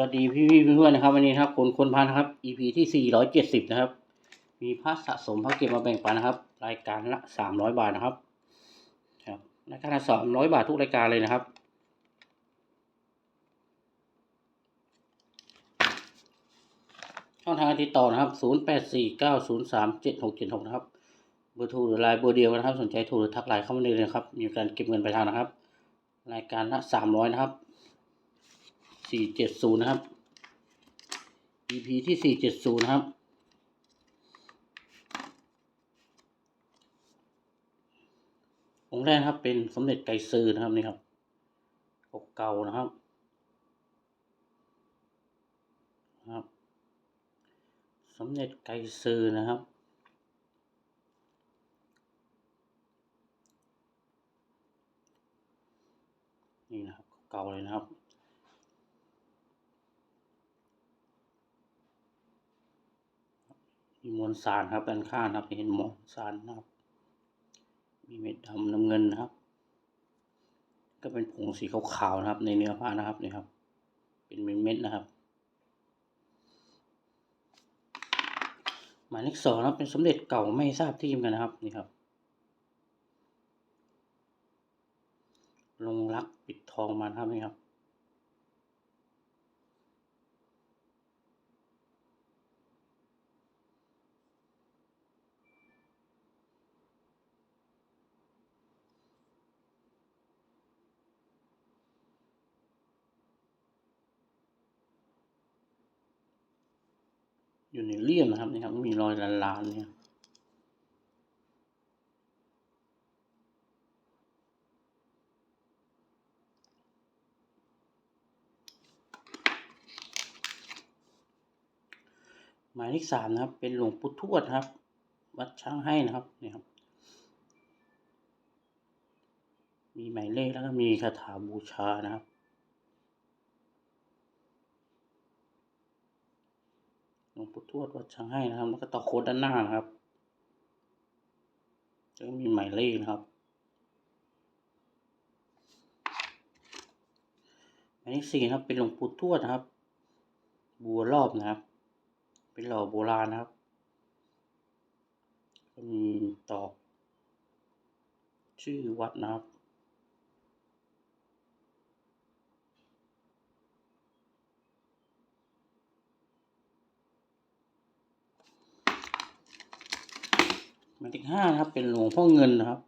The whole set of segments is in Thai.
วัสดีพี่พี่เพื่อนๆนะครับวันนี้ครับคนคนพันครับ EP ที่ 470 นะครับ มีพระสะสมพระเก็บมาแบ่งปันนะครับ รายการละ 300 บาทนะครับครับรายการละ300 บาททุกรายการเลยนะครับ ช่องทางติดต่อนะครับ 0849037676 นะครับเบอร์โทรหรือไลน์เบอร์เดียวกันะครับ สนใจโทรหรือทักไลน์เข้ามาได้เลยนะครับ มีการเก็บเงินปลายทางนะครับ รายการละ 300 นะครับ 470นะครับ EP ที่470นะครับ องค์แรกครับเป็นสมเด็จไกรซือนะครับนี่ครับเก่าๆนะครับครับสมเด็จไกรซือนะครับนี่นะครับเก่าเลยนะครับ มีมวลสารครับด้านข้างนะครับเห็นมวลสารนะครับ มีเม็ดดำน้ำเงินนะครับ ก็เป็นผงสีขาวๆนะครับ ในเนื้อผ้านะครับนี่ครับ เป็นเม็ดๆนะครับ หมายเลขสองนะเป็นสมเด็จเก่าไม่ทราบที่มกันนะครับนี่ครับลงรักปิดทองมานะครับนี่ครับ อยู่ในเลี่ยมนะครับนี่ครับมีรอยลานๆเนี่ยหมายเลขสามนะครับ เป็นหลวงปู่ทวดครับ วัดช้างให้นะครับนี่ครับ มีหมายเลขแล้วก็มีคาถาบูชานะครับ หลวงปู่ทวดวัดช้างให้นะครับ แล้วก็ตะโคดด้านหน้านะครับแล้วก็มีหมายเลขนะครับหมายเลขสี่นะครับ เป็นหลวงปู่ทวดนะครับ บัวรอบนะครับ เป็นหล่อโบราณนะครับมีตอกชื่อวัดนะครับ หมายเลขห้านะครับ เป็นหลวงพ่อเงินนะครับ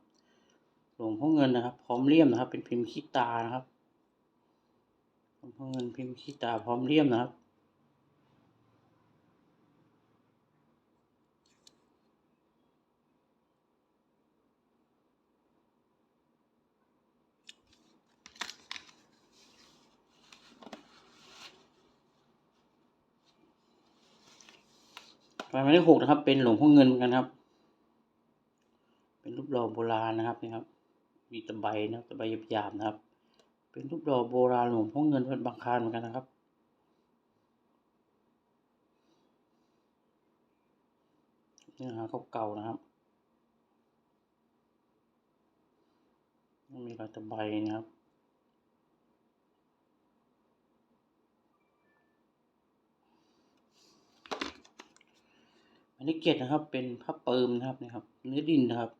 หลวงพ่อเงินนะครับ พร้อมเลี่ยมนะครับ เป็นพิมพ์ขี้ตานะครับหลวงพ่อเงินพิมพ์ขี้ตาพร้อมเลี่ยมนะครับหมายเลขหกนะครับ เป็นหลวงพ่อเงินเหมือนกันครับ เป็นรูปหล่อโบราณนะครับนี่ครับ มีตะไบนะตะไบหยาบๆนะครับ เป็นรูปหล่อโบราณหลวงพ่อเงินวัดบางคานเหมือนกันนะครับเนื้อหาเก่าๆนะครับมีรอยตะไบนะครับอันนี้เกตนะครับเป็นพระเปิมนะครับนะครับ เนื้อดินนะครับ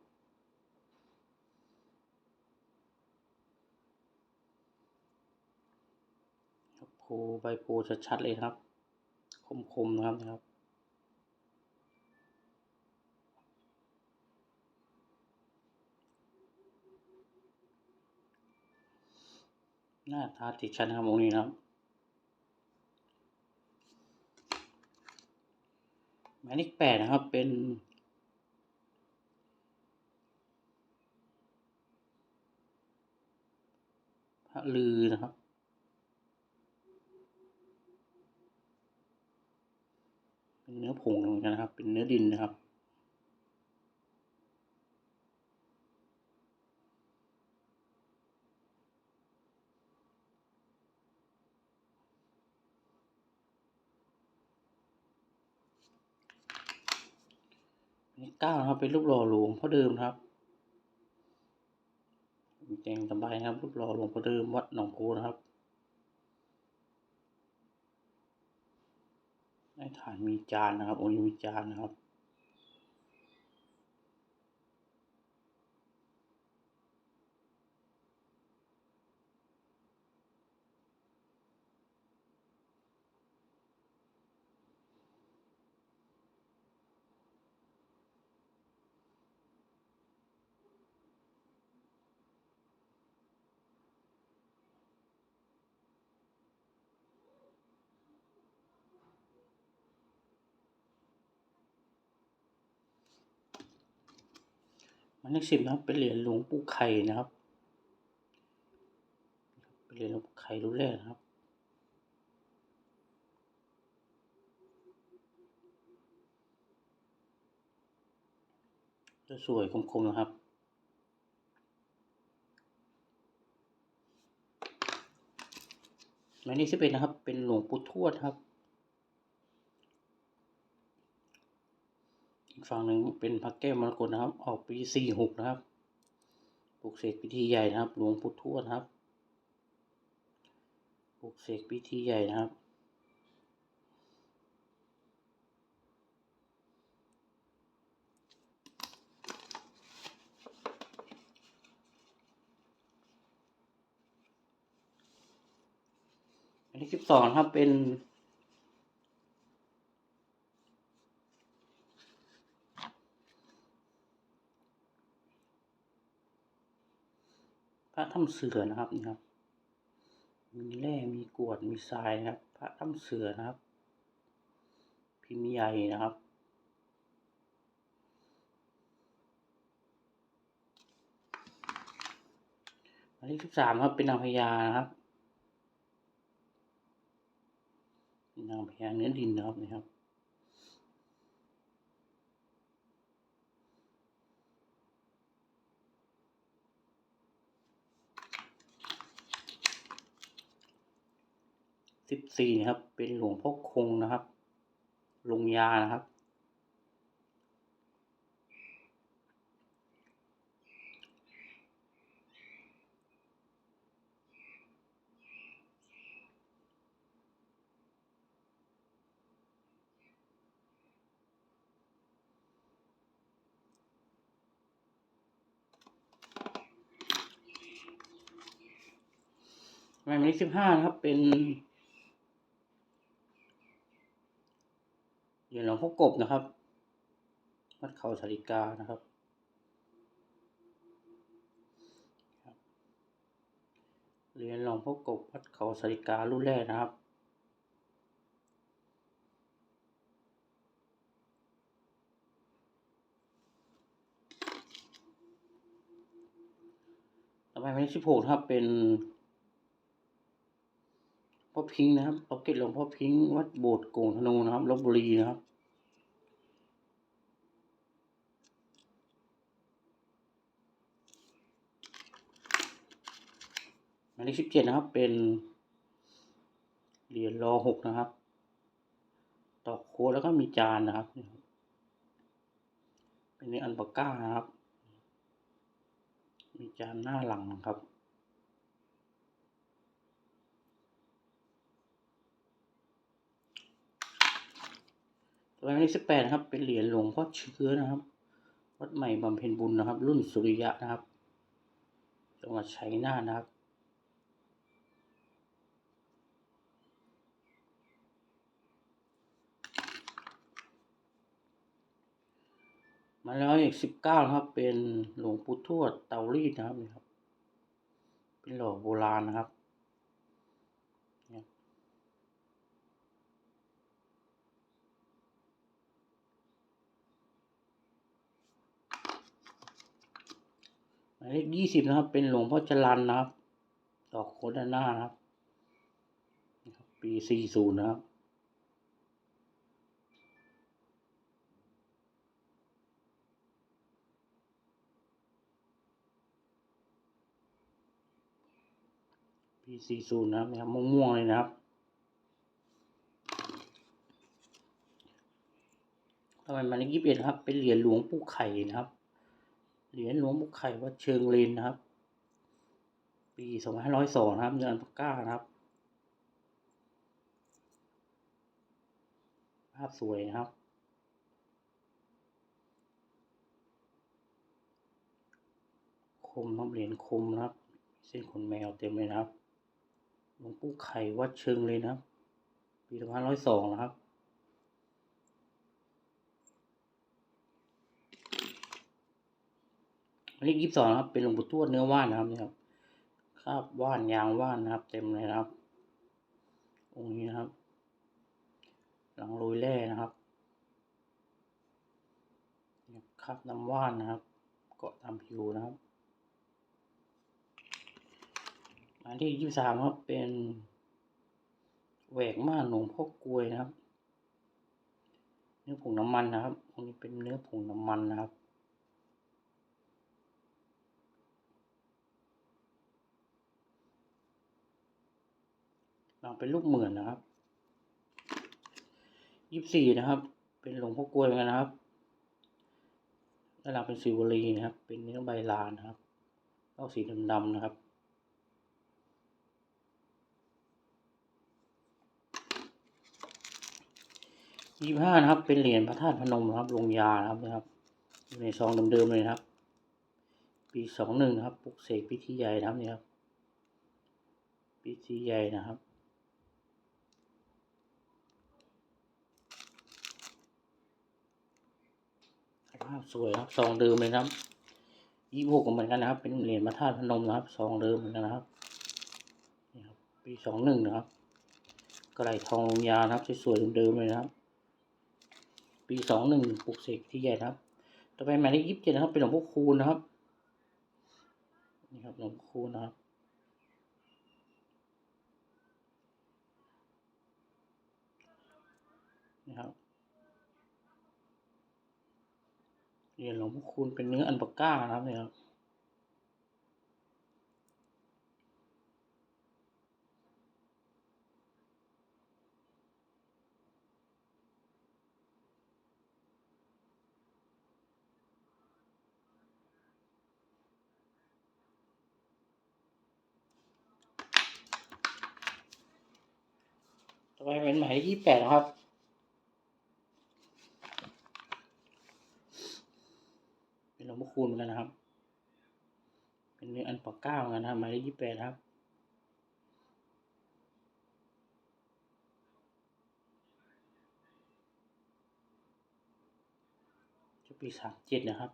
โพใบโพชัดๆเลยครับ คมๆนะครับนะครับหน้าตาติดชันนะครับองค์นี้นะครับหมายเลขแปดนะครับเป็นพระลือนะครับ เป็นเนื้อผงเหมือนกันนะครับ เป็นเนื้อดินนะครับ นี่เก้านะครับ เป็นรูปหล่อหลวงพ่อเดิมครับมีแจงสบายนะครับรูปหล่อหลวงพ่อเดิมวัดหนองโพนะครับ ในฐานมีจานนะครับโอโนมีจานนะครับ เลขสิบนะครับเป็นเหรียญหลวงปู่ไข่นะครับเป็นเหรียญหลวงปู่ไข่รุ่นแรกนะครับสวยคมๆนะครับหมายเลขสิบเอ็ดนะครับ เป็นหลวงปู่ทวดครับ อีกฝั่งหนึ่งเป็นพระแก้วมรกตนะครับ ออกปีสี่หกนะครับปลูกเสกพิธีใหญ่นะครับ หลวงปู่ทวดครับปลูกเสกพิธีใหญ่นะครับอันที่สิบสองครับเป็น ระถ้ำเสือนะครับนี่ครับ มีแร่มีกรวดมีทรายนะครับ พระถ้ำเสือนะครับ พิมพ์ใหญ่นะครับอันที่สิบสามครับเป็นนางพญานะครับนางพญาเนื้อดินนะครับนี่ครับ สิบสี่นะครับ เป็นหลวงพ่อคงนะครับ ลงยานะครับ หมายเลขสิบห้านะครับ เป็นเห รียญหลวงพ่อกบนะครับ วัดเขาสาริกานะครับ เหรียญหลวงพ่อกบวัดเขาสาริการุ่นแรกนะครับต่อไปหมายเลขสิบหกนะครับเป็นพ่อพิงค์นะครับพ็อกเก็ตหลวงพ่อพิงค์วัดโบสถ์โกงธนูนะครับลบบุรีนะครับ มายเลขสิบเจ็ดนะครับ เป็นเหรียญรอหกนะครับ ตอกโค้ดแล้วก็มีจานนะครับ เป็นในอันปาก้านะครับ มีจานหน้าหลังนะครับตัวเลขสิบแปดนะครับ เป็นเหรียญหลวงพ่อเชื้อนะครับ วัดใหม่บำเพ็ญบุญนะครับ รุ่นสุริยะนะครับ จังหวัดชัยนาทนะครับ มาแล้วอีกสิบเก้านะครับ เป็นหลวงปู่ทวดเตารีดนะครับนี่ครับ เป็นหล่อโบราณนะครับเนี่ยหมายเลขยี่สิบนะครับ เป็นหลวงพ่อจรันนะครับ ดอกโคดานหน้านะครับนี่ครับ ปีสี่ศูนย์นะครับ สี่ศูนย์นะครับนะม่วงๆเลยนะครับทำไมมายเลขยี่สิบเอ็ดครับ เป็นเหรียญหลวงปู่ไข่นะครับ เหรียญหลวงปู่ไข่วัดเชิงเลนนะครับ ปีสองพันห้าร้อยสองนะครับเดือนปากก้านะครับ ภาพสวยนะครับคมน้ำเหรียญคมนะครับ เส้นขนแมวเต็มเลยนะครับ หลวงปู่ไข่วัดเชิงเลยนะครับ ปีสองพันร้อยสองนะครับอันนี้ยี่สิบสองนะครับ เป็นหลวงปู่ทวดเนื้อว่านนะครับนี่ครับคราบว่านยางว่านนะครับ เต็มเลยนะครับ องค์นี้นะครับ หลังโรยแร่นะครับนี่ครับคราบน้ำว่านนะครับ เกาะตามผิวนะครับ อันที่ยี่สามครับเป็นแหวกม่านหลวงพ่อกลวยนะครับ เนื้อผงน้ำมันนะครับตรงนี้เป็นเนื้อผงน้ำมันนะครับหลังเป็นลูกเหมือนนะครับยี่สี่นะครับ เป็นหลวงพ่อกลวยกันนะครับด้านหลังเป็นสิวลีนะครับ เป็นเนื้อใบลานนะครับเต้าสีดำๆนะครับ ยี่ห้านะครับ เป็นเหรียญพระธาตุพนมนะครับ ลงยานะครับนะครับอยู่ในซองเดิมๆเลยครับ ปีสองหนึ่งครับ ปุกเสกพิธีใหญ่นะครับนี่ครับ พิธีใหญ่นะครับภาพสวยครับซองเดิมเลยครับยี่หกเหมือนกันนะครับ เป็นเหรียญพระธาตุพนมนะครับซองเดิมเหมือนกันนะครับนี่ครับปีสองหนึ่งนะครับกระไรทองลงยานะครับสวยๆเดิมๆเลยนะครับ ปีสองหนึ่งปลุกเสกที่ใหญ่นะครับ ต่อไปหมายเลขยี่สิบเจ็ดนะครับ เป็นหลวงพ่อคูณนะครับ นี่ครับหลวงพ่อคูณนะครับนี่ครับเรียนหลวงพ่อคูณเป็นเนื้ออันปาก้านะครับเนี่ยครับ ต่อไปเป็นหมายเลขยี่สิบแปดนะครับ เป็นหลวงพ่อคูณเหมือนกันนะครับ เป็นเนื้ออันปากก้าเหมือนกันนะครับหมายเลขยี่สิบแปดครับจะปีสามเจ็ดนะครับ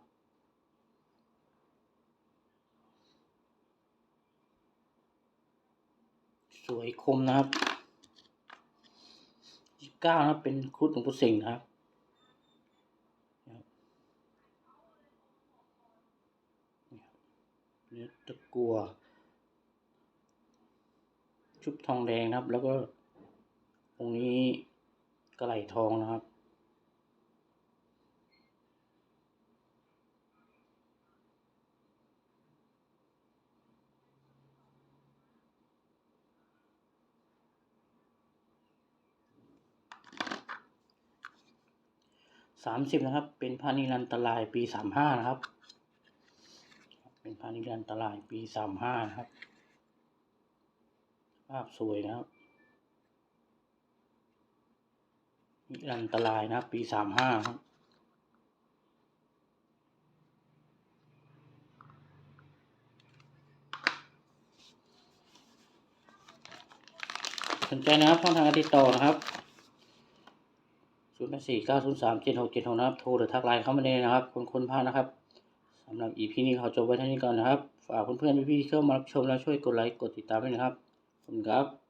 สวยคมนะครับ เก้านะเป็นครุฑหลวงปู่สิงห์ครับ เนื้อตะกัว ชุบทองแดงนะครับ แล้วก็ตรงนี้กระไหลทองนะครับ สามสิบนะครับ เป็นพระนิรันตรายปีสามห้านะครับ เป็นพระนิรันตรายปีสามห้านะครับ ภาพสวยนะครับนิรันตรายนะครับ ปีสามห้าครับสนใจนะครับช่องทางการติดต่อนะครับ ศูนย์แปดสี่เก้าศูนย์สามเจ็ดหกเจ็ดหกนะครับ โทรหรือทักไลน์เข้ามาได้เลยนะครับ คนคนพานะครับสำหรับอีพีนี้ขอจบไว้เท่านี้ก่อนนะครับ ฝากเพื่อนๆพี่ๆที่เข้ามารับชมแล้วช่วยกดไลค์กดติดตามด้วยนะครับขอบคุณครับ